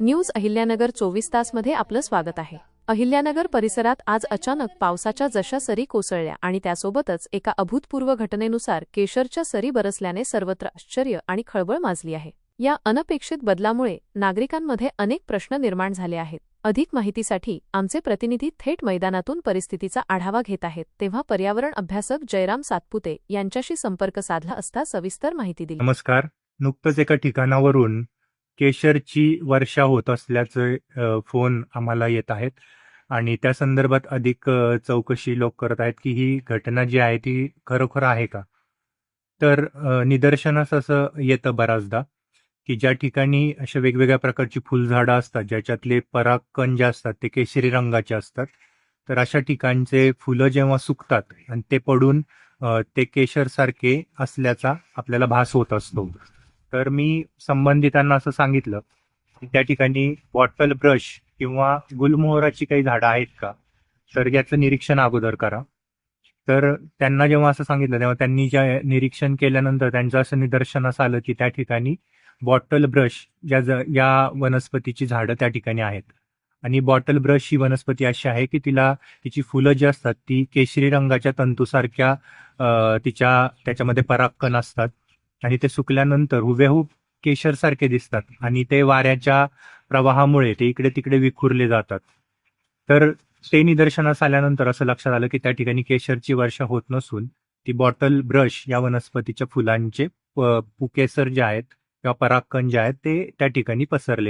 News Ahilyanagar चोवीस तासमध्ये आपलं स्वागत आहे. अहिल्यानगर परिसरात आज अचानक पावसाच्या जशा सरी कोसळल्या आणि त्यासोबतच एका अभूतपूर्व घटनेनुसार केशरच्या सरी बरसल्याने सर्वत्र आश्चर्य आणि खळबळ माजली आहे. या अनपेक्षित बदलामुळे नागरिकांमध्ये अनेक प्रश्न निर्माण झाले आहेत. अधिक माहितीसाठी आमचे प्रतिनिधी थेट मैदानातून परिस्थितीचा आढावा घेत आहेत. तेव्हा पर्यावरण अभ्यासक जयराम सातपुते यांच्याशी संपर्क साधला असता सविस्तर माहिती दिली. नमस्कार. नुकतंच एका ठिकाणावरून केशरची वर्षा होत असल्याचे फोन आम्हाला येत आहेत. आणि त्या संदर्भात अधिक चौकशी लोक करत आहेत की ही घटना जी आहे ती खरोखर आहे का? तर निदर्शनास असं येतं बऱ्याचदा की ज्या ठिकाणी अशा वेगवेगळ्या प्रकारची फुलझाडं असतात ज्याच्यातले परागकण जे असतात ते केशरी रंगाचे असतात. तर अशा ठिकाणचे फुलं जेव्हा सुकतात आणि ते पडून ते केशरसारखे असल्याचा आपल्याला भास होत असतो. तर मी संबंधितांना असं सांगितलं की त्या ठिकाणी बॉटल ब्रश किंवा गुलमोहराची काही झाडं आहेत का? तर याचं निरीक्षण अगोदर करा. तर त्यांना जेव्हा असं सांगितलं तेव्हा त्यांनी ज्या निरीक्षण केल्यानंतर त्यांचं असं निदर्शनास आलं की त्या ठिकाणी बॉटल ब्रश या ज- या वनस्पतीची झाडं त्या ठिकाणी आहेत. आणि बॉटल ब्रश ही वनस्पती अशी आहे की तिला तिची फुलं जी असतात ती केशरी रंगाच्या तंतूसारख्या तिच्या त्याच्यामध्ये परागकण असतात. आणि ते सुकल्यानंतर हुबेहूब केशरसारखे दिसतात आणि ते वाऱ्याच्या प्रवाहामुळे ते इकडे तिकडे विखुरले जातात. तर ते निदर्शनास आल्यानंतर असं लक्षात आलं की त्या ठिकाणी केशरची वर्षा होत नसून ती बॉटल ब्रश या वनस्पतीच्या फुलांचे पुकेसर जे आहेत किंवा परागकण जे आहेत ते त्या ठिकाणी पसरले.